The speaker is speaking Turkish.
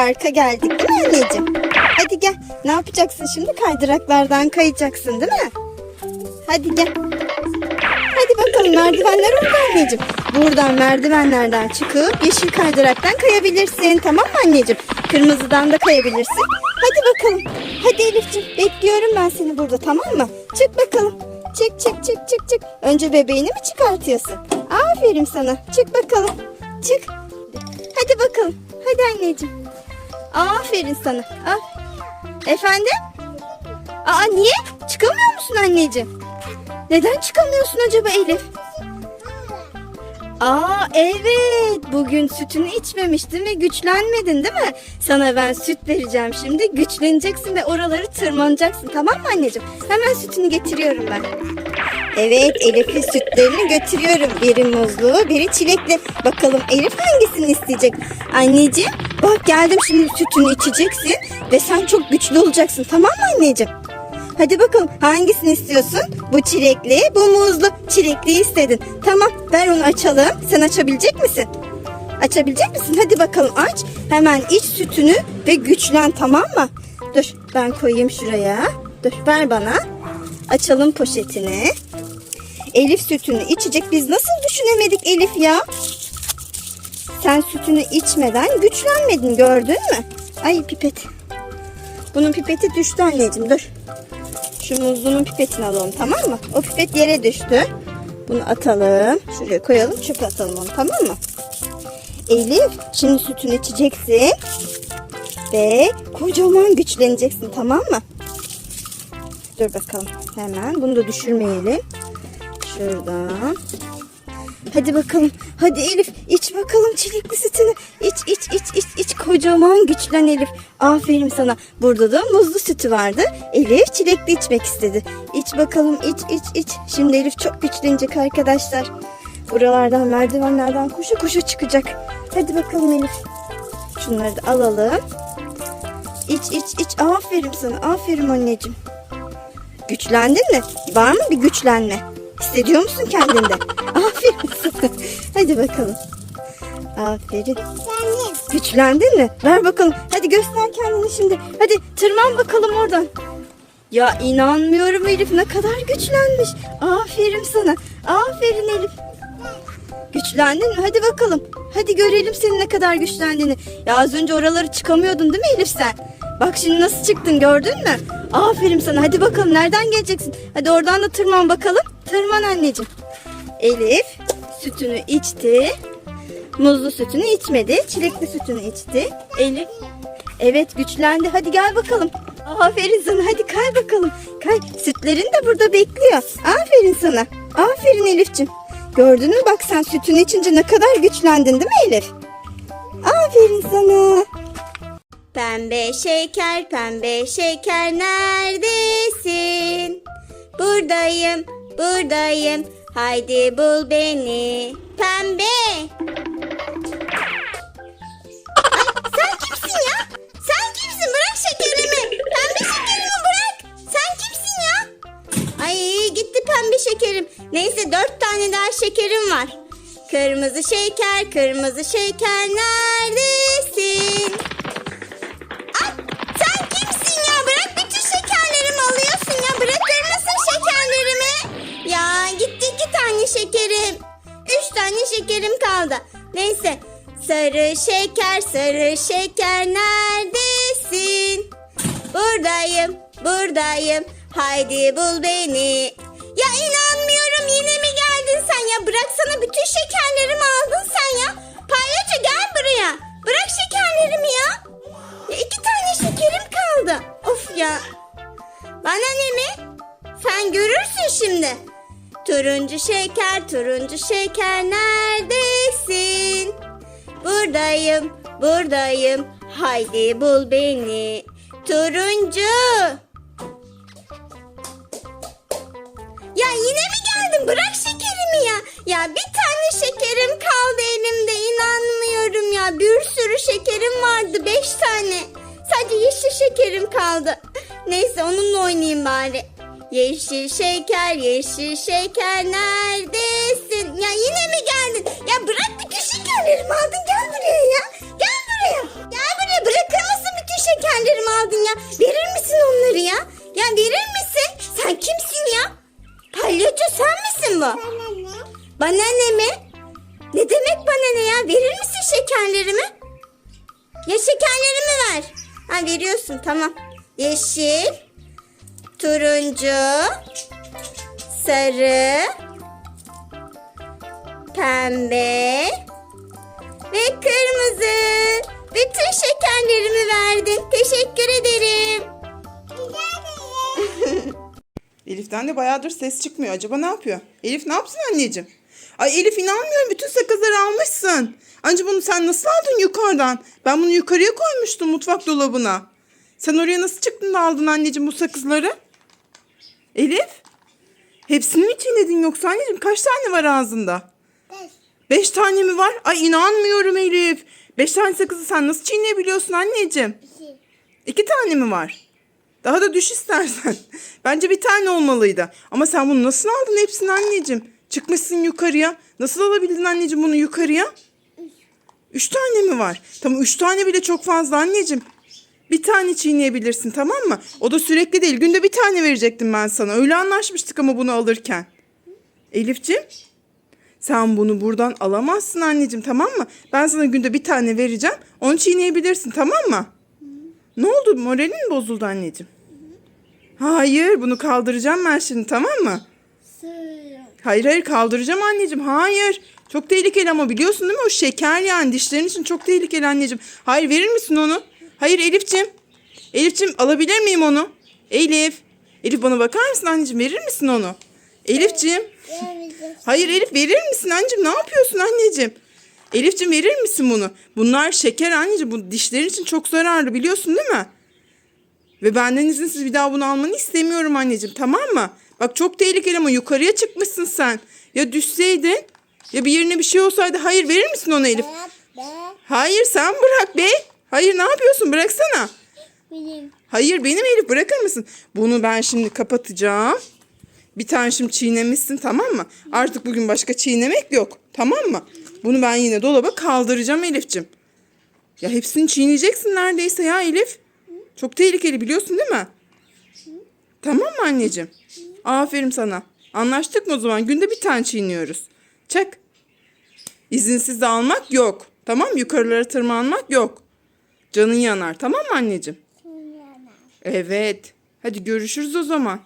parka geldik değil mi anneciğim? Hadi gel. Ne yapacaksın şimdi? Kaydıraklardan kayacaksın değil mi? Hadi gel. Hadi bakalım merdivenler orada anneciğim. Buradan merdivenlerden çıkıp yeşil kaydıraktan kayabilirsin. Tamam mı anneciğim? Kırmızıdan da kayabilirsin. Hadi bakalım. Hadi Elif'ciğim bekliyorum ben seni burada tamam mı? Çık bakalım. Çık çık çık çık çık. Önce bebeğini mi çıkartıyorsun? Aferin sana. Çık bakalım. Çık. Hadi bakalım. Hadi anneciğim. Aferin sana. Al. Efendim? Aa niye? Çıkamıyor musun anneciğim? Neden çıkamıyorsun acaba Elif? Aa evet. Bugün sütünü içmemiştin ve güçlenmedin değil mi? Sana ben süt vereceğim şimdi. Güçleneceksin ve oraları tırmanacaksın. Tamam mı anneciğim? Hemen sütünü getiriyorum ben. Evet Elif'in sütlerini götürüyorum. Biri muzlu, biri çilekli. Bakalım Elif hangisini isteyecek? Anneciğim bak geldim şimdi sütünü içeceksin ve sen çok güçlü olacaksın. Tamam mı anneciğim? Hadi bakalım hangisini istiyorsun? Bu çilekli, bu muzlu. Çilekli istedin. Tamam ver onu açalım. Sen açabilecek misin? Açabilecek misin? Hadi bakalım aç. Hemen iç sütünü ve güçlen tamam mı? Dur ben koyayım şuraya. Dur ver bana. Açalım poşetini. Elif sütünü içecek. Biz nasıl düşünemedik Elif ya? Sen sütünü içmeden güçlenmedin gördün mü? Ay pipet. Bunun pipeti düştü anneciğim dur. Şu muzlunun pipetini alalım tamam mı? O pipet yere düştü. Bunu atalım. Şuraya koyalım çöpe atalım onu tamam mı? Elif şimdi sütünü içeceksin. Ve kocaman güçleneceksin tamam mı? Dur bakalım hemen bunu da düşürmeyelim. Şuradan. Hadi bakalım. Hadi Elif iç bakalım çilekli sütünü. İç iç iç iç iç kocaman güçlen Elif. Aferin sana. Burada da muzlu sütü vardı. Elif çilekli içmek istedi. İç bakalım iç iç iç. Şimdi Elif çok güçlenecek arkadaşlar. Buralardan merdivenlerden koşa koşa çıkacak. Hadi bakalım Elif. Şunları da alalım. İç iç iç. Aferin sana. Aferin anneciğim. Güçlendin mi? Var mı bir güçlenme? Hissediyor musun kendinde? Aferin sana. Hadi bakalım. Aferin. Güçlendin mi? Ver bakalım. Hadi göster kendini şimdi. Hadi tırman bakalım oradan. Ya inanmıyorum Elif ne kadar güçlenmiş. Aferin sana. Aferin Elif. Güçlendin mi? Hadi bakalım. Hadi görelim senin ne kadar güçlendiğini. Ya az önce oraları çıkamıyordun değil mi Elif sen? Bak şimdi nasıl çıktın gördün mü? Aferin sana. Hadi bakalım nereden geleceksin? Hadi oradan da tırman bakalım. Tırman anneciğim. Elif sütünü içti. Muzlu sütünü içmedi. Çilekli sütünü içti. Elif Evet güçlendi. Hadi gel bakalım. Aferin sana. Hadi kay bakalım. Kay. Sütlerin de burada bekliyor. Aferin sana. Aferin Elif'ciğim. Gördün mü bak sen sütünü içince ne kadar güçlendin değil mi Elif? Aferin sana. Pembe şeker, pembe şeker neredesin? Buradayım, buradayım. Haydi bul beni. Pembe. Sen kimsin ya? Sen kimsin? Bırak şekerimi. Pembe şekerimi bırak. Sen kimsin ya? Ay gitti pembe şekerim. Neyse dört tane daha şekerim var. Kırmızı şeker, kırmızı şeker neredesin? Şekerim kaldı. Neyse. Sarı şeker, sarı şeker neredesin? Buradayım, buradayım. Haydi bul beni. Ya inanmıyorum yine mi geldin sen ya? Bıraksana bütün şekerlerimi aldın Turuncu şeker, turuncu şeker neredesin? Buradayım, buradayım. Haydi bul beni. Turuncu. Ya yine mi geldin? Bırak şekerimi ya. Ya bir tane şekerim kaldı elimde. İnanmıyorum ya. Bir sürü şekerim vardı. Beş tane. Sadece yeşil şekerim kaldı. Neyse onunla oynayayım bari. Yeşil şeker, yeşil şeker neredesin? Ya yine mi geldin? Ya bırak bütün şekerlerimi aldın. Gel buraya ya. Gel buraya. Gel buraya bırakır ya. Verir misin onları ya? Ya verir misin? Sen kimsin ya? Palyaço sen misin bu? Bana ne mi? Ne demek bana ne ya? Verir misin şekerlerimi? Ya şekerlerimi ver. Ha veriyorsun tamam. Yeşil, turuncu, sarı, pembe ve kırmızı. Bütün şekerlerimi verdin. Teşekkür ederim. Elif'ten de bayağıdır ses çıkmıyor. Acaba ne yapıyor? Elif ne yapsın anneciğim? Ay Elif inanmıyorum. Bütün sakızları almışsın. Anca bunu sen nasıl aldın yukarıdan? Ben bunu yukarıya koymuştum mutfak dolabına. Sen oraya nasıl çıktın da aldın anneciğim bu sakızları? Elif? Hepsini mi çiğnedin yoksa anneciğim? Kaç tane var ağzında? Beş tane mi var? Ay inanmıyorum Elif. Beş tane sakızı sen nasıl çiğneyebiliyorsun anneciğim? İki tane mi var? Daha da düş istersen. Bence bir tane olmalıydı. Ama sen bunu nasıl aldın hepsini anneciğim? Çıkmışsın yukarıya. Nasıl alabildin anneciğim bunu yukarıya? Üç tane mi var? Tamam üç tane bile çok fazla anneciğim. Bir tane çiğneyebilirsin tamam mı? O da sürekli değil. Günde bir tane verecektim ben sana. Öyle anlaşmıştık ama bunu alırken. Elifciğim sen bunu buradan alamazsın anneciğim tamam mı? Ben sana günde bir tane vereceğim. Onu çiğneyebilirsin tamam mı? Ne oldu? Moralin bozuldu anneciğim? Hayır, bunu kaldıracağım ben şimdi tamam mı? Hayır hayır kaldıracağım anneciğim. Hayır. Çok tehlikeli ama biliyorsun değil mi? O şeker yani dişlerin için çok tehlikeli anneciğim. Hayır verir misin onu? Hayır Elif'ciğim. Elif'ciğim alabilir miyim onu? Elif. Elif bana bakar mısın anneciğim? Verir misin onu? Elif'ciğim. Hayır Elif verir misin anneciğim? Ne yapıyorsun anneciğim? Elif'ciğim verir misin bunu? Bunlar şeker anneciğim. Bu dişlerin için çok zararlı biliyorsun değil mi? Ve benden izinsiz bir daha bunu almanı istemiyorum anneciğim tamam mı? Bak çok tehlikeli ama yukarıya çıkmışsın sen. Ya düşseydin ya bir yerine bir şey olsaydı hayır verir misin ona Elif? Hayır sen bırak be. Hayır ne yapıyorsun bıraksana. Hayır benim Elif bırakır mısın? Bunu ben şimdi kapatacağım. Bir tane şimdi çiğnemişsin tamam mı? Artık bugün başka çiğnemek yok. Tamam mı? Bunu ben yine dolaba kaldıracağım Elif'cim. Ya hepsini çiğneyeceksin neredeyse ya Elif. Çok tehlikeli biliyorsun değil mi? Tamam mı anneciğim? Aferin sana. Anlaştık mı o zaman? Günde bir tane çiğniyoruz. Çak. İzinsiz de almak yok. Tamam mı? Yukarılara tırmanmak yok. Canın yanar. Tamam mı anneciğim? Evet. Hadi görüşürüz o zaman.